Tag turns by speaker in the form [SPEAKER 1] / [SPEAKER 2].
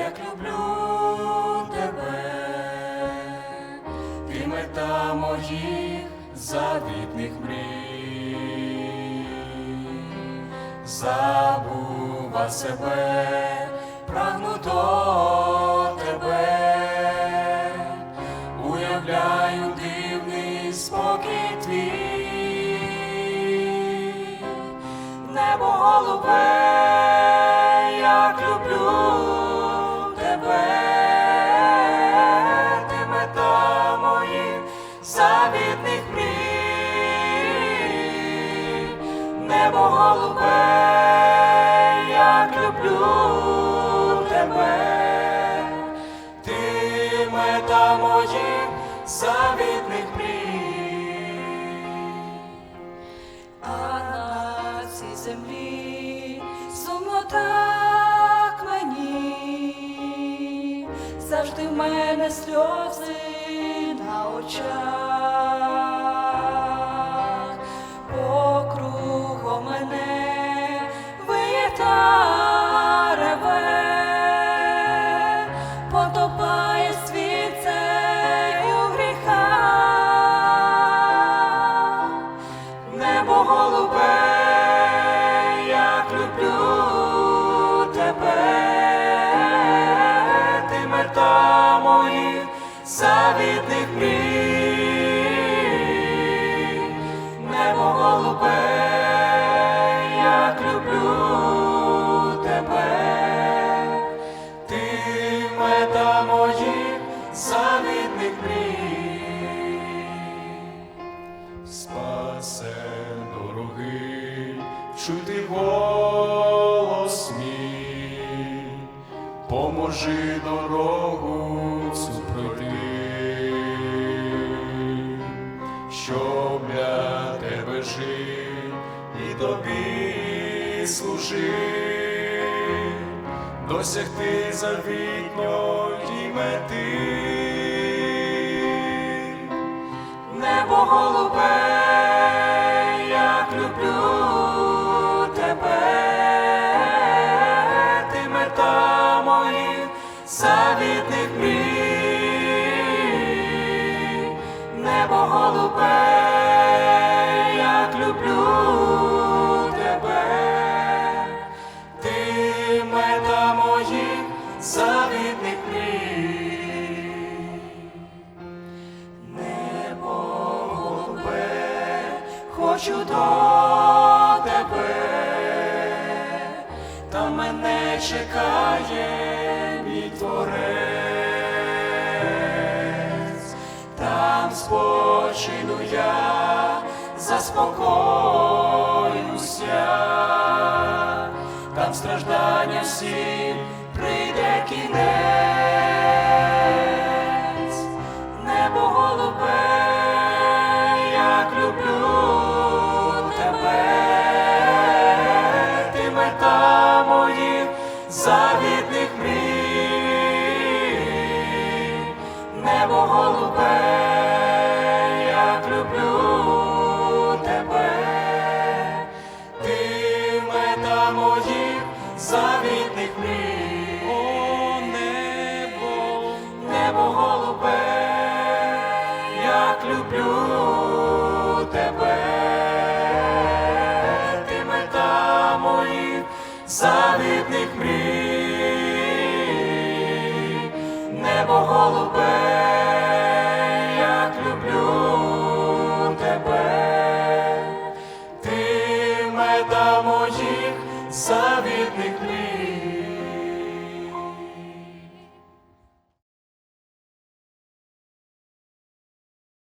[SPEAKER 1] як люблю тебе, ти мета моїх завітних мрій, забува себе, прагну до тебе, уявляю дивний спокій твій, небо голубе, небо голубе, як люблю тебе, ти мета моїх завітних мрій.
[SPEAKER 2] А на цій землі сумно так мені, завжди в мене сльози на очах,
[SPEAKER 1] Спасе дорогий, чути голос мій, поможи дорогу цю пройти, щоб для тебе жив і тобі служив, досягти завітньої мети. Небо голубе, завітних мрій, небо голубе, як люблю тебе, ти мета моїх завітних мрій. Небо голубе, хочу до тебе, та мене чекає творець, там спочину я, заспокоюся, там страждання всім прийде кінець. Небо голубе, як люблю тебе, ти мета моїх завітних завітних мрій, небо голубе, як люблю тебе, ти мета моїх завітних мрій.